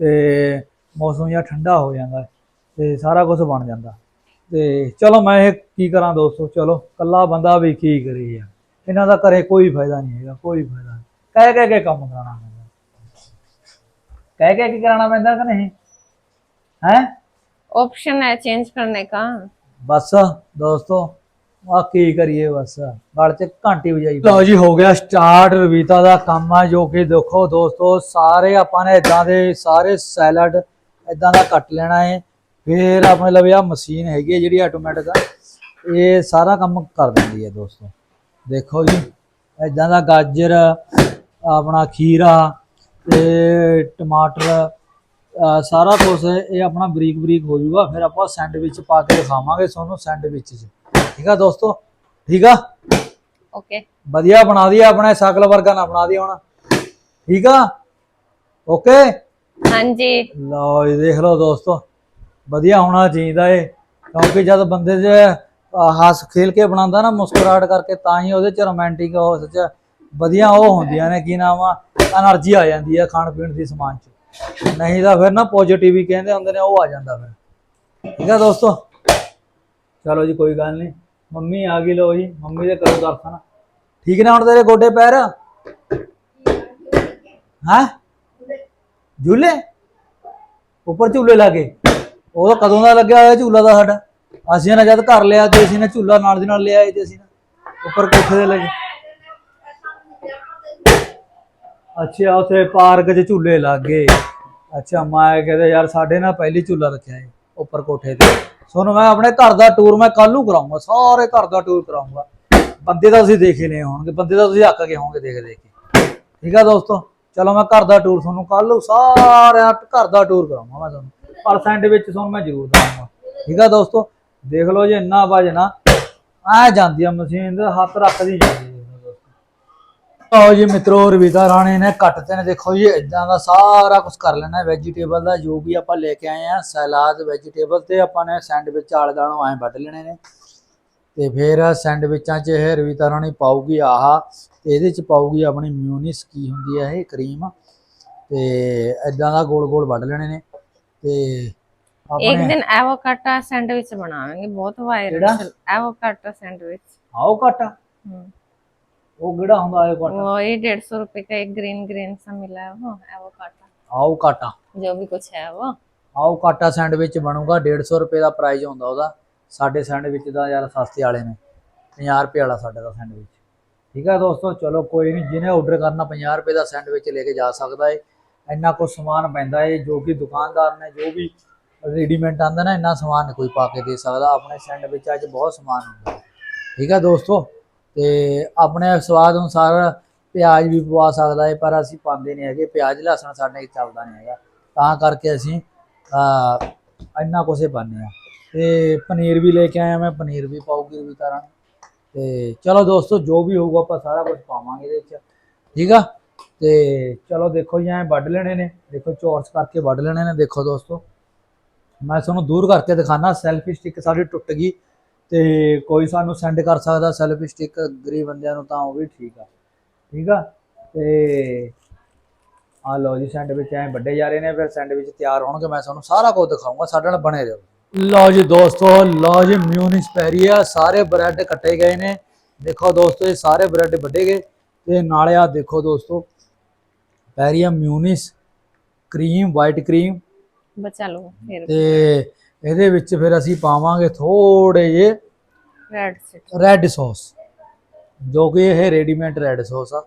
ਤੇ ਮੌਸਮ ਜਿਹਾ ਠੰਡਾ ਹੋ ਜਾਂਦਾ, ਤੇ ਸਾਰਾ ਕੁਝ ਬਣ ਜਾਂਦਾ। ਤੇ ਚਲੋ ਮੈਂ ਇਹ ਕੀ ਕਰਾਂ ਦੋਸਤੋ, ਚਲੋ ਕੱਲਾ ਬੰਦਾ ਵੀ ਕੀ ਕਰੇ ਯਾਰ ਇਹਨਾਂ ਦਾ ਘਰੇ ਕੋਈ ਫਾਇਦਾ ਨਹੀਂ ਹੈਗਾ, ਕੋਈ ਫਾਇਦਾ ਨਹੀਂ। ਕਹਿ ਕਹਿ ਕੇ ਕੰਮ ਕਰਾਉਣਾ ਪੈਂਦਾ। ਕਹਿ ਕਹਿ ਕੇ ਕਰਾਉਣਾ ਪੈਂਦਾ ਕਿ ਨਹੀਂ? ਹੈ? ऑप्शन है चेंज करने का ਬਸ ਦੋਸਤੋ ਆ ਕੀ ਕਰੀਏ ਬਸ ਗਲ ਚ ਘੰਟੀ ਵਜਾਈ ਲਓ ਜੀ ਹੋ ਗਿਆ ਸਟਾਰਟ ਰਵੀਤਾ ਦਾ ਕੰਮ ਆ ਜੋ ਕਿ ਦੇਖੋ ਦੋਸਤੋ ਸਾਰੇ ਆਪਾਂ ਨੇ ਇਦਾਂ ਦੇ ਸਾਰੇ ਸੈਲਡ ਇਦਾਂ ਦਾ ਕੱਟ ਲੈਣਾ ਹੈ ਫਿਰ ਆਪਣੇ ਲਵੇ ਆ ਮਸ਼ੀਨ ਹੈਗੀ ਹੈ ਜਿਹੜੀ ਆਟੋਮੈਟਿਕ ਆ ਇਹ ਸਾਰਾ ਕੰਮ ਕਰ ਦਿੰਦੀ ਹੈ ਦੋਸਤੋ ਦੇਖੋ ਜੀ ਇਦਾਂ ਦਾ ਗਾਜਰ ਆਪਣਾ ਖੀਰਾ ਤੇ ਟਮਾਟਰ ਅਹ ਸਾਰਾ ਕੁਝ ਇਹ ਆਪਣਾ ਬਰੀਕ ਬਰੀਕ ਹੋ ਜਾਊਗਾ ਫਿਰ ਆਪਾਂ ਸੈਂਡਵਿਚ ਪਾ ਕੇ ਖਾਵਾਂਗੇ ਤੁਹਾਨੂੰ ਸੈਂਡਵਿਚ 'ਚ। ਠੀਕ ਆ ਦੋਸਤੋ? ਠੀਕ ਆ? ਓਕੇ ਵਧੀਆ ਬਣਾ ਦਿਆ ਆਪਣੇ ਸ਼ਕਲ ਵਰਗਾ ਨਾ ਬਣਾ ਦਿਆ ਹੁਣ। ਠੀਕ ਆ? ਓਕੇ ਹਾਂਜੀ। ਲਓ ਇਹ ਦੇਖ ਲਓ ਦੋਸਤੋ ਵਧੀਆ ਹੋਣਾ ਚਾਹੀਦਾ ਏ ਕਿਉਂਕਿ ਜਦ ਬੰਦੇ ਜੇ ਹਾਸ ਖੇਲ ਕੇ ਬਣਾਉਂਦਾ ਨਾ ਮੁਸਕਰਾਟ ਕਰਕੇ ਤਾਂ ਹੀ ਉਹਦੇ ਚ ਰੋਮਾਂਟਿਕ ਉਸ ਚ ਵਧੀਆ ਉਹ ਹੁੰਦੀਆਂ ਨੇ ਕੀ ਨਾਮ ਆ એનર્ਜੀ ਆ ਜਾਂਦੀ ਆ ਖਾਣ ਪੀਣ ਦੀ ਸਮਾਨ ਚ। ਨਹੀਂ ਤਾਂ ਫਿਰ ਨਾ ਪੋਜ਼ਿਟਿਵ ਕਹਿੰਦੇ ਹੁੰਦੇ ਨੇ, ਉਹ ਆ ਜਾਂਦਾ ਫਿਰ। ਠੀਕ ਆ ਦੋਸਤੋ? ਚਲੋ ਜੀ, ਕੋਈ ਗੱਲ ਨਹੀਂ। ਮੰਮੀ ਆ ਗਈ ਲੋ ਜੀ, ਮੰਮੀ ਦੇ ਕਰੋ ਦਰਸ਼ਨ। ਠੀਕ ਨੇ ਹੁਣ ਤੇਰੇ ਗੋਡੇ ਪੈਰ? ਹਾਂ? ਝੂਲੇ? ਉੱਪਰ ਝੂਲੇ ਲਾਗੇ ਉਹ ਕਦੋਂ ਦਾ ਲੱਗਿਆ ਹੋਇਆ ਝੂਲਾ ਦਾ ਸਾਡਾ? ਅਸੀਂ ਨਾ ਜਦ ਘਰ ਲਿਆ ਤੇ ਅਸੀਂ ਨਾ ਝੂਲਾ ਨਾਲ ਦੀ ਨਾਲ ਲਿਆ ਤੇ ਅਸੀਂ ਨਾ ਉੱਪਰ ਕੋਠੇ ਦੇ ਲੱਗੇ। ਅੱਛਾ, ਉੱਥੇ ਪਾਰਕ 'ਚ ਝੂਲੇ ਲੱਗ। ਗਏ ਅੱਛਾ, ਮੈਂ ਕਹਿੰਦਾ ਯਾਰ ਸਾਡੇ ਨਾਲ ਪਹਿਲੀ ਝੂਲਾ ਰੱਖਿਆ ਹੈ ਉੱਪਰ ਕੋਠੇ ਤੇ। ਸੋਨੂੰ ਮੈਂ ਆਪਣੇ ਘਰ ਦਾ ਟੂਰ ਮੈਂ ਕੱਲ ਨੂੰ ਕਰਾਉਂਗਾ ਸਾਰੇ ਘਰ ਦਾ ਟੂਰ ਕਰਾਉਂਗਾ ਬੰਦੇ ਤਾਂ ਤੁਸੀਂ ਦੇਖੇ ਹੀ ਹੋਣਗੇ, ਬੰਦੇ ਤਾਂ ਤੁਸੀਂ ਅੱਕ ਗਏ ਹੋਵੋਗੇ ਦੇਖ ਦੇਖ ਕੇ। ਠੀਕ ਆ ਦੋਸਤੋ? ਚਲੋ, ਮੈਂ ਘਰ ਦਾ ਟੂਰ ਤੁਹਾਨੂੰ ਕੱਲ ਨੂੰ ਸਾਰਿਆਂ ਘਰ ਦਾ ਟੂਰ ਕਰਾਉਂਗਾ ਮੈਂ ਤੁਹਾਨੂੰ। ਪਰਸੈਂਟ ਵਿੱਚ ਤੁਹਾਨੂੰ ਮੈਂ ਜ਼ਰੂਰ ਦਵਾਂਗਾ। ਠੀਕ ਆ ਦੋਸਤੋ? ਦੇਖ ਲਓ ਜੇ, ਇੰਨਾ ਵਜਣਾ ਆ। ਜਾਂਦੀ ਆ ਮਸ਼ੀਨ ਦੇ ਹੱਥ ਰੱਖਦੀ ਜਾਂਦੀ ਆਓ ਜੀ ਮਿੱਤਰੋ ਰਵਿਤਾ ਰਾਣੇ ਨੇ ਕੱਟ ਤੇ ਨੇ ਦੇਖੋ ਜੀ ਇਦਾਂ ਦਾ ਸਾਰਾ ਕੁਝ ਕਰ ਲੈਣਾ ਵੈਜੀਟੇਬਲ ਦਾ ਜੋ ਵੀ ਆਪਾਂ ਲੈ ਕੇ ਆਏ ਆ ਸਲਾਦ ਵੈਜੀਟੇਬਲ ਤੇ ਆਪਾਂ ਨੇ ਸੈਂਡਵਿਚ ਆਲੇ ਦਾਲੋਂ ਐ ਵੱਢ ਲੈਣੇ ਨੇ। ਤੇ ਫਿਰ ਸੈਂਡਵਿਚਾਂ 'ਚ ਇਹ ਰਵਿਤਾ ਰਾਣੀ ਪਾਉਗੀ ਆਹਾ ਤੇ ਇਹਦੇ 'ਚ ਪਾਉਗੀ ਆਪਣੀ ਮਿਊਨਿਸ ਕੀ ਹੁੰਦੀ ਆ ਇਹ ਕਰੀਮ। ਤੇ ਇਦਾਂ ਦਾ ਗੋਲ ਗੋਲ ਵੱਢ ਲੈਣੇ ਨੇ ਤੇ ਇੱਕ ਦਿਨ ਐਵੋਕਾਟਾ ਸੈਂਡਵਿਚ ਬਣਾਵਾਂਗੇ ਬਹੁਤ ਵਾਇਰਲ ਐਵੋਕਾਟਾ ਸੈਂਡਵਿਚ। ਆਓ ਕਾਟਾ ਉਹ ਕਿਹੜਾ ਹੁੰਦਾ ਇਹ ਕੱਟ वो ये डेढ़ सौ रुपए का एक ग्रीन ग्रीन सा मिला है वो एवोकाटा ਆਓ ਕਾਟਾ जो भी कुछ है वो ਆਓ ਕਾਟਾ ਸੈਂਡਵਿਚ ਬਣੂਗਾ 150 ਰੁਪਏ ਦਾ ਪ੍ਰਾਈਸ ਹੁੰਦਾ ਉਹਦਾ ਸਾਡੇ ਸੈਂਡਵਿਚ ਦਾ ਯਾਰ ਸਸਤੇ ਵਾਲੇ ਨੇ 50 ਰੁਪਏ ਵਾਲਾ ਸਾਡੇ ਦਾ ਸੈਂਡਵਿਚ ਠੀਕ ਹੈ ਦੋਸਤੋ ਚਲੋ ਕੋਈ ਨਹੀਂ ਜਿਹਨੇ ਆਰਡਰ ਕਰਨਾ 50 ਰੁਪਏ ਦਾ ਸੈਂਡਵਿਚ ਲੈ ਕੇ ਜਾ ਸਕਦਾ ਏ ਇੰਨਾ ਕੁਝ ਸਮਾਨ ਪੈਂਦਾ ਏ ਜੋ ਕਿ ਦੁਕਾਨਦਾਰ ਨੇ ਜੋ ਵੀ ਰੈਡੀਮੇਡ ਆਂਦਾ ਨਾ ਇੰਨਾ ਸਮਾਨ ਨਹੀਂ ਕੋਈ ਪਾ ਕੇ ਦੇ ਸਕਦਾ ਆਪਣੇ ਸੈਂਡਵਿਚ 'ਚ ਬਹੁਤ ਸਮਾਨ ਹੁੰਦਾ ਹੈ। ਠੀਕ ਹੈ ਦੋਸਤੋ ਤੇ ਆਪਣੇ ਸਵਾਦ ਅਨੁਸਾਰ ਪਿਆਜ਼ ਵੀ ਪਵਾ ਸਕਦਾ ਹੈ ਪਰ ਅਸੀਂ ਪਾਉਂਦੇ ਨਹੀਂ ਹੈਗੇ। ਪਿਆਜ਼ ਲਸਣ ਸਾਡੇ ਚੱਲਦਾ ਨਹੀਂ ਹੈਗਾ। ਤਾਂ ਕਰਕੇ ਅਸੀਂ ਅਹ, ਇੰਨਾ ਕੁਛ ਪਾਉਂਦੇ ਆ ਤੇ ਪਨੀਰ ਵੀ ਲੈ ਕੇ ਆਇਆ ਮੈਂ ਪਨੀਰ ਵੀ ਪਾਉਗੀ ਵੀ ਤਰ੍ਹਾਂ ਤੇ ਚਲੋ ਦੋਸਤੋ ਜੋ ਵੀ ਹੋਊਗਾ ਆਪਾਂ ਸਾਰਾ ਕੁਝ ਪਾਵਾਂਗੇ ਇਹਦੇ ਵਿੱਚ। ਠੀਕ ਆ? ਤੇ ਚਲੋ ਦੇਖੋ ਜੀ ਐਂ ਵੱਢ ਲੈਣੇ ਨੇ। ਦੇਖੋ ਚੌਰਸ ਕਰਕੇ ਵੱਢ ਲੈਣੇ ਨੇ। ਦੇਖੋ ਦੋਸਤੋ ਮੈਂ ਤੁਹਾਨੂੰ ਦੂਰ ਕਰਕੇ ਦਿਖਾਣਾ ਸੈਲਫੀ ਸਟਿੱਕ ਸਾਡੀ ਟੁੱਟ ਗਈ। ਤੇ ਕੋਈ ਸਾਨੂੰ ਸੈਂਡ ਕਰ ਸਕਦਾ ਸੈਲਫੀ ਸਟਿਕ ਗਰੀਬ ਬੰਦਿਆਂ ਨੂੰ ਤਾਂ ਉਹ ਵੀ ਠੀਕ ਆ। ਠੀਕ ਆ? ਤੇ ਆ ਲਓ ਜੀ ਸੈਂਡਵਿਚ ਐ ਵੱਡੇ ਜਾ ਰਹੇ ਨੇ ਫਿਰ ਸੈਂਡਵਿਚ ਤਿਆਰ ਹੋਣਗੇ ਮੈਂ ਤੁਹਾਨੂੰ ਸਾਰਾ ਕੁਝ ਦਿਖਾਉਂਗਾ ਸਾਡੇ ਨਾਲ ਬਣੇ ਰਹੋ। ਲਓ ਜੀ ਦੋਸਤੋ ਲਓ ਜੀ ਮਿਊਨਿਸ ਪੈਰੀਆ ਸਾਰੇ ਬ੍ਰੈਡ ਕੱਟੇ ਗਏ ਨੇ। ਦੇਖੋ ਦੋਸਤੋ ਇਹ ਸਾਰੇ ਬ੍ਰੈਡ ਵੱਡੇ ਗਏ ਤੇ ਨਾਲੇ ਆ ਦੇਖੋ ਦੋਸਤੋ ਪੈਰੀਆ ਮਿਊਨਿਸ ਕਰੀਮ ਵਾਈਟ ਕਰੀਮ ਬਚਾ ਲਓ ਫਿਰ। ਤੇ ਇਹਦੇ ਵਿੱਚ ਫਿਰ ਅਸੀਂ ਪਾਵਾਂਗੇ ਥੋੜੇ ਜੇ ਰੈਡ ਸੌਸ ਜੋ ਕਿ ਇਹ ਰੈਡੀਮੇਡ ਰੈਡ ਸੌਸ ਆ।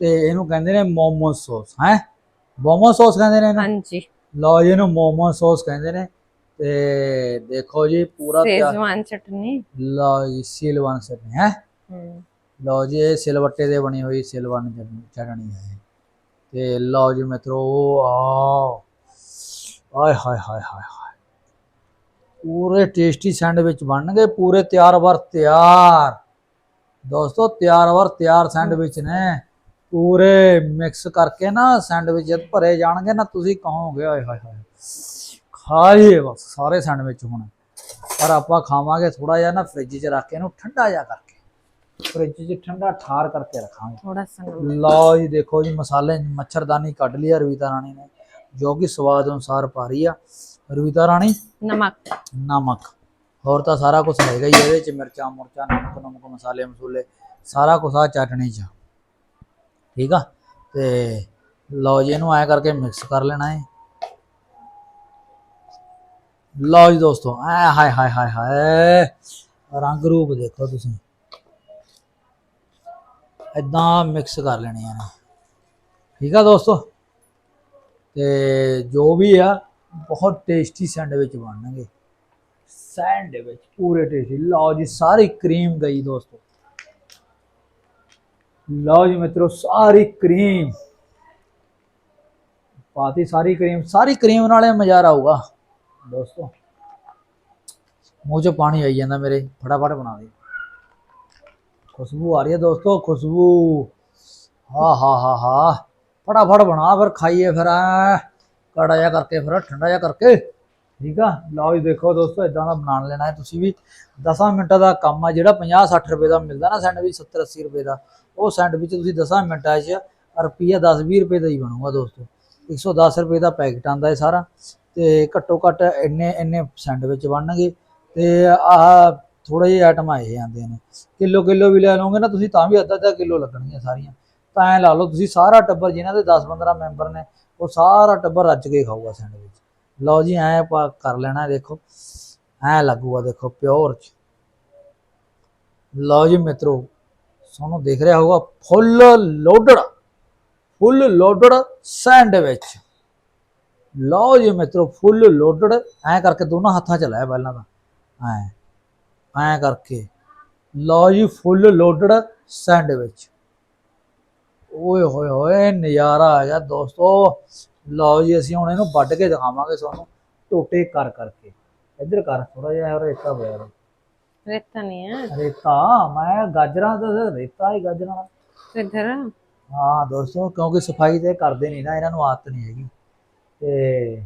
ਤੇ ਇਹਨੂੰ ਕਹਿੰਦੇ ਨੇ ਮੋਮੋ ਸੌਸ ਹੈ? ਮੋਮੋ ਸੌਸ ਕਹਿੰਦੇ ਨੇ ਹਾਂਜੀ। ਲਓ ਜੀ ਇਹਨੂੰ ਮੋਮੋ ਸੌਸ ਕਹਿੰਦੇ ਨੇ। ਤੇ ਦੇਖੋ ਜੀ ਪੂਰਾ ਸੇਜ਼ਵਾਨ ਚਟਨੀ। ਲਓ ਜੀ ਸਿਲਵਾਨ ਚਟਨੀ ਹੈ? ਲਓ ਜੀ ਇਹ ਸਿਲਵੱਟੇ ਦੇ ਬਣੀ ਹੋਈ ਸਿਲਵਾਨ ਚਟਨੀ ਹੈ ਤੇ ਲਓ ਜੀ ਮਿੱਤਰੋ ਆ ਹਾਏ ਹਾਏ ਹਾਏ ਹਾਏ। ਪੂਰੇ ਟੇਸਟੀ ਸੈਂਡਵਿਚ ਬਣਨਗੇ ਪੂਰੇ ਤਿਆਰ ਵਰ ਤਿਆਰ। ਦੋਸਤੋ ਤਿਆਰ ਵਰ ਤਿਆਰ ਸੈਂਡਵਿਚ ਨੇ। ਪੂਰੇ ਮਿਕਸ ਕਰਕੇ ਨਾ ਸੈਂਡਵਿਚ ਜਦ ਭਰੇ ਜਾਣਗੇ ਨਾ ਤੁਸੀਂ ਕਹੋਗੇ ਆਏ ਹਾਏ ਹਾਏ। ਖਾਈਏ ਬਸ ਸਾਰੇ ਸੈਂਡਵਿਚ ਹੁਣ। ਪਰ ਆਪਾਂ ਖਾਵਾਂਗੇ ਥੋੜਾ ਜਿਹਾ ਨਾ ਫ੍ਰਿਜ 'ਚ ਰੱਖ ਕੇ ਇਹਨੂੰ ਠੰਡਾ ਜਿਹਾ ਕਰਕੇ। ਫ੍ਰਿਜ 'ਚ ਠੰਡਾ ਠਾਰ ਕਰਕੇ ਰੱਖਾਂਗੇ। ਥੋੜਾ ਸੰਗਲ ਲਓ ਜੀ ਦੇਖੋ ਜੀ ਮਸਾਲੇ ਮੱਛਰਦਾਨੀ ਕੱਢ ਲਈ ਆ ਰਵੀਤਾ ਰਾਣੀ ਨੇ ਜੋ ਕਿ ਸਵਾਦ ਅਨੁਸਾਰ ਪਾ ਰਹੀ ਆ। ਰਵੀਤਾ ਰਾਣੀ? ਨਮਕ। ਨਮਕ। ਹੋਰ ਤਾਂ ਸਾਰਾ ਕੁਝ ਹੈਗਾ ਹੀ ਇਹਦੇ ਚ ਮਿਰਚਾਂ ਮੁਰਚਾਂ ਨਮਕ ਨਮਕ ਮਸਾਲੇ ਮਸੂਲੇ ਸਾਰਾ ਕੁਝ ਆ ਚਟਣੀ ਚ। ਠੀਕ ਆ? ਤੇ ਲਓ ਜੀ ਇਹਨੂੰ ਐ ਕਰਕੇ ਮਿਕਸ ਕਰ ਲੈਣਾ ਹੈ ਲਓ ਜੀ ਦੋਸਤੋ ਐ ਹਾਏ ਹਾਏ ਹਾਏ ਹਾਏ ਰੰਗ ਰੂਪ ਦੇਖੋ ਤੁਸੀਂ। ਇਦਾਂ ਮਿਕਸ ਕਰ ਲੈਣੇ ਆ ਠੀਕ ਆ ਦੋਸਤੋ? ਤੇ ਜੋ ਵੀ ਆ ਬਹੁਤ ਟੇਸਟੀ ਸੈਂਡਵਿਚ ਬਣਨਗੇ। ਸੈਂਡਵਿਚ ਪੂਰੇ ਟੇਸਟੀ ਲਓ ਜੀ ਸਾਰੀ ਕਰੀਮ ਗਈ ਦੋਸਤੋ। ਲਓ ਜੀ ਮਿੱਤਰੋ ਸਾਰੀ ਕਰੀਮ ਪਾਤੀ ਸਾਰੀ ਕਰੀਮ ਸਾਰੀ ਕਰੀਮ ਨਾਲੇ ਮਜ਼ਾ ਆਊਗਾ। ਦੋਸਤੋ ਮੂੰਹ 'ਚ ਪਾਣੀ ਆਈ ਜਾਂਦਾ ਮੇਰੇ। ਫਟਾਫਟ ਬਣਾ ਦੇ। ਖੁਸ਼ਬੂ ਆ ਰਹੀ ਹੈ ਦੋਸਤੋ ਖੁਸ਼ਬੂ। ਹਾ ਹਾ ਹਾ ਹਾ। ਫਟਾਫਟ ਬਣਾ ਫਿਰ ਖਾਈਏ ਫਿਰ ਐਂ ਕਾੜਾ ਜਿਹਾ ਕਰਕੇ ਫਿਰ, ਠੰਡਾ ਜਿਹਾ ਕਰਕੇ। ਠੀਕ ਆ? ਲਓ ਜੀ, ਦੇਖੋ ਦੋਸਤੋ ਇਦਾਂ ਦਾ ਬਣਾਉਣ ਲੈਣਾ ਹੈ ਤੁਸੀਂ ਵੀ। 10 ਮਿੰਟਾਂ ਦਾ ਕੰਮ ਆ, ਜਿਹੜਾ 50 60 ਰੁਪਏ ਦਾ ਮਿਲਦਾ ਨਾ ਸੈਂਡਵਿਚ 70 80 ਰੁਪਏ ਦਾ, ਉਹ ਸੈਂਡਵਿਚ ਤੁਸੀਂ 10 ਮਿੰਟਾਂ 'ਚ ਰੁਪਈਆ 10 20 ਰੁਪਏ ਦਾ ਹੀ ਬਣੂਗਾ ਦੋਸਤੋ। 110 ਰੁਪਏ ਦਾ ਪੈਕਟ ਆਂਦਾ ਹੈ ਸਾਰਾ। ਤੇ ਘੱਟੋ ਘੱਟ ਇੰਨੇ ਇੰਨੇ ਸੈਂਡਵਿਚ ਬਣਨਗੇ। ਤੇ ਆਹ ਥੋੜੇ ਜਿਹੇ ਆਈਟਮ ਆਏ ਜਾਂਦੇ ਨੇ। ਕਿਲੋ ਕਿਲੋ ਵੀ ਲੈ ਲਓਗੇ ਨਾ ਤੁਸੀਂ, ਤਾਂ ਵੀ ਅੱਧਾ ਅੱਧਾ ਕਿਲੋ ਲੱਗਣਗੀਆਂ ਸਾਰੀਆਂ। ਤਾਂ ਐ ਲਾ ਲਓ, ਤੁਸੀਂ ਸਾਰਾ ਟੱਬਰ ਜਿਨ੍ਹਾਂ ਦੇ 10 15 ਮੈਂਬਰ ਨੇ ਉਹ ਸਾਰਾ ਟੱਬਰ ਰੱਜ ਕੇ ਖਾਊਗਾ ਸੈਂਡਵਿਚ। ਲਓ ਜੀ, ਐ ਆਪਾਂ ਕਰ ਲੈਣਾ ਦੇਖੋ। ਐ ਲੱਗੂਗਾ ਦੇਖੋ ਪਿਓਰ ਚ। ਲਓ ਜੀ ਮਿੱਤਰੋ, ਤੁਹਾਨੂੰ ਦੇਖ ਰਿਹਾ ਹੋਊਗਾ full loaded full loaded sandwich. ਲਓ ਜੀ ਮਿੱਤਰੋ, ਫੁੱਲ ਲੋਡਡ। ਐ ਕਰਕੇ ਦੋਨਾਂ ਹੱਥਾਂ ਚ ਲਾਇਆ ਪਹਿਲਾਂ ਤਾਂ। ਐ ਐ ਕਰਕੇ। ਲਓ ਜੀ, ਫੁੱਲ ਲੋਡਡ ਸੈਂਡਵਿਚ। ਓਏ ਹੋਏ ਹੋਏ ਨਜ਼ਾਰਾ ਆ ਗਿਆ ਦੋਸਤੋ। ਲਓ ਜੀ ਅਸੀਂ ਹੁਣ ਇਹਨੂੰ ਵੱਢ ਕੇ ਦਿਖਾਵਾਂਗੇ ਤੁਹਾਨੂੰ ਟੋਟੇ ਕਰ ਕਰਕੇ। ਇੱਧਰ ਕਰ ਥੋੜਾ ਜਿਹਾ ਹੋਰ ਰੇਤਾ ਹੋਇਆ ਰੇਤਾ ਨਹੀਂ ਹੈ। ਰੇਤਾ? ਮੈਂ ਗਾਜਰਾਂ ਦਾ ਰੇਤਾ ਹੀ ਗਾਜਰਾਂ ਇੱਧਰ? ਹਾਂ ਦੋਸਤੋ ਕਿਉਂਕਿ ਸਫ਼ਾਈ ਤੇ ਕਰਦੇ ਨਹੀਂ ਨਾ ਇਹਨਾਂ ਨੂੰ ਆਦਤ ਨਹੀਂ ਹੈਗੀ। ਤੇ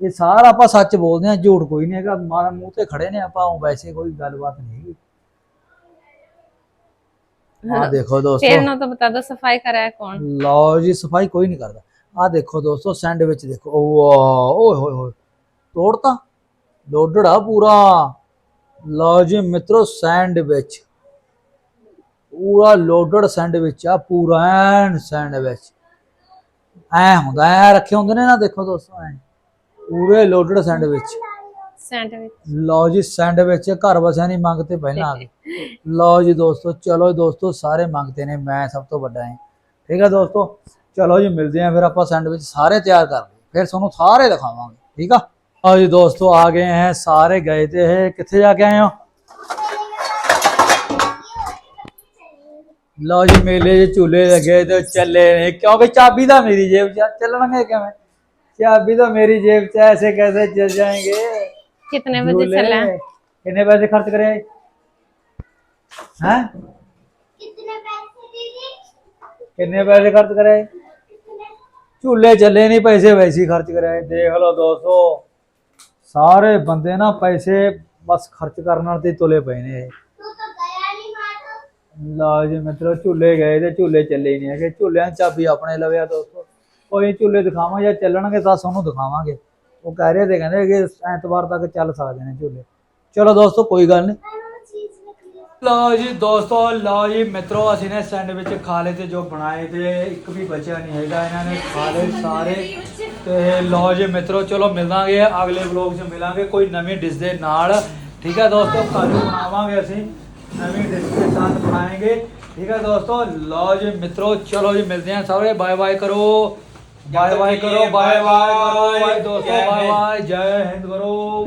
ਇਹ ਸਾਰਾ ਆਪਾਂ ਸੱਚ ਬੋਲਦੇ ਆ ਝੂਠ ਕੋਈ ਨਹੀਂ ਹੈਗਾ। ਮੂੰਹ ਤੇ ਖੜੇ ਨੇ ਆਪਾਂ ਵੈਸੇ ਕੋਈ ਗੱਲਬਾਤ ਨਹੀਂ ਹੈਗੀ। ਆ ਦੇਖੋ ਦੋਸਤੋ। ਇਹਨਾਂ ਤੋਂ ਬਤਾ ਦੋ ਸਫ਼ਾਈ ਕਰਾਇਆ ਕੌਣ। ਲਓ ਜੀ ਸਫ਼ਾਈ ਕੋਈ ਨਹੀਂ ਕਰਦਾ। ਆ ਦੇਖੋ ਦੋਸਤੋ ਸੈਂਡਵਿਚ ਦੇਖੋ। ਓਏ ਹੋਏ ਹੋਏ ਤੋੜਤਾ? ਲੋਡੜਾ ਪੂਰਾ। ਲਓ ਜੀ ਮਿੱਤਰੋ ਸੈਂਡਵਿਚ। ਪੂਰਾ ਲੋਡਡ ਸੈਂਡਵਿਚ ਆ ਪੂਰਾ ਐਨ ਸੈਂਡਵਿਚ। ਐ ਹੁੰਦਾ ਐ ਰੱਖੇ ਹੁੰਦੇ ਨੇ ਨਾ ਦੇਖੋ ਦੋਸਤੋ ਐ। ਪੂਰੇ ਲੋਡਡ ਸੈਂਡਵਿਚ। ਸੈਂਡਵਿਚ। ਲਓ ਜੀ, ਸੈਂਡਵਿਚ ਘਰ ਵਸਿਆਂ ਦੀ ਮੰਗ ਤੇ ਪਹਿਲਾਂ ਆ ਗਈ। ਲਓ ਜੀ ਦੋਸਤੋ, ਚਲੋ ਦੋਸਤੋ, ਸਾਰੇ ਮੰਗਦੇ ਨੇ, ਮੈਂ ਸਭ ਤੋਂ ਵੱਡਾ ਹਾਂ। ਠੀਕ ਹੈ ਦੋਸਤੋ, ਚਲੋ ਜੀ ਮਿਲਦੇ ਆਂ ਫਿਰ ਆਪਾਂ ਸੈਂਡਵਿਚ ਸਾਰੇ ਤਿਆਰ ਕਰ ਫਿਰ ਤੁਹਾਨੂੰ ਸਾਰੇ ਦਿਖਾਵਾਂਗੇ, ਠੀਕ ਆ? ਆ ਜੀ ਦੋਸਤੋ, ਆ ਗਏ ਹੈ, ਸਾਰੇ ਗਏ ਤੇ ਹੈ ਕਿੱਥੇ ਜਾ ਕੇ ਆਏ ਹੋ? ਲਓ ਜੀ, ਮੇਲੇ ਦੇ ਝੂਲੇ ਲੱਗੇ ਤੇ ਚੱਲੇ ਨੇ, ਕਿਉਂਕਿ ਚਾਬੀ ਤਾਂ ਮੇਰੀ ਜੇਬ 'ਚ ਚੱਲਣਗੇ ਕਿਵੇਂ? ਚਾਬੀ ਤਾਂ ਮੇਰੀ ਜੇਬ 'ਚ ਐਸੇ ਕੈਸੇ ਚੱਲ ਜਾਏਗੇ कितने बजे झूले चला कितने पैसे खर्च करे हैं कितने पैसे खर्च करे ਝੂਲੇ ਚੱਲੇ ਨਹੀਂ ਪੈਸੇ ਵੈਸੇ ਹੀ ਖਰਚ ਕਰਿਆ ਦੇਖ ਲਓ ਦੋਸਤੋ ਸਾਰੇ ਬੰਦੇ ਨਾ ਪੈਸੇ ਬਸ ਖਰਚ ਕਰਨ ਨਾਲ ਤੇ ਹੀ ਤੁਲੇ ਪਏ ਨੇ ਇਹ। ਲਓ ਜੀ ਮਿੱਤਰੋ ਝੂਲੇ ਗਏ ਤੇ ਝੂਲੇ ਚੱਲੇ ਹੀ ਨਹੀਂ ਹੈਗੇ ਝੂਲਿਆਂ ਦੀ ਚਾਬੀ ਆਪਣੇ ਲਵੇ ਆ ਦੋਸਤੋ ਕੋਈ ਝੂਲੇ ਦਿਖਾਵਾਂ ਜਾਂ ਚੱਲਣਗੇ ਤਾਂ ਤੁਹਾਨੂੰ ਦਿਖਾਵਾਂਗੇ ਉਹ ਕਹਿ ਰਹੇ ਤੇ ਕਹਿੰਦੇ ਕਿ ਐਤਵਾਰ ਤੱਕ ਚੱਲ ਸਕਦੇ ਨੇ ਝੂਲੇ। ਚਲੋ ਦੋਸਤੋ, ਕੋਈ ਗੱਲ ਨਹੀਂ ਲਓ ਜੀ ਦੋਸਤੋ, ਲਓ ਜੀ ਮਿੱਤਰੋ, ਅਸੀਂ ਨੇ ਸੈਂਡਵਿਚ ਖਾ ਲਏ ਤੇ ਜੋ ਬਣਾਏ ਤੇ ਇੱਕ ਵੀ ਬਚਿਆ ਨਹੀਂ ਹੈਗਾ, ਇਹਨਾਂ ਨੇ ਖਾ ਲਏ ਸਾਰੇ। ਤੇ ਲਓ ਜੀ ਮਿੱਤਰੋ, ਚਲੋ ਮਿਲਾਂਗੇ ਅਗਲੇ ਵਲੌਗ 'ਚ ਮਿਲਾਂਗੇ ਕੋਈ ਨਵੀਂ ਡਿਸ਼ ਦੇ ਨਾਲ। ਠੀਕ ਹੈ ਦੋਸਤੋ ਕੱਲ ਬਣਾਵਾਂਗੇ ਅਸੀਂ, ਨਵੀਂ ਡਿਸ਼ ਦੇ ਸਾਥ ਬਣਾएंगे ਠੀਕ ਹੈ ਦੋਸਤੋ, ਲਓ ਜੀ ਮਿੱਤਰੋ, ਚਲੋ ਜੀ ਮਿਲਦੇ ਹਾਂ ਸਾਰੇ ਬਾਏ ਬਾਏ ਕਰੋ। ਬਾਏ ਬਾਏ ਕਰੋ ਬਾਏ ਬਾਏ ਕਰੋ ਦੋਸਤੋ ਬਾਏ ਬਾਏ ਜੈ ਹਿੰਦ ਕਰੋ।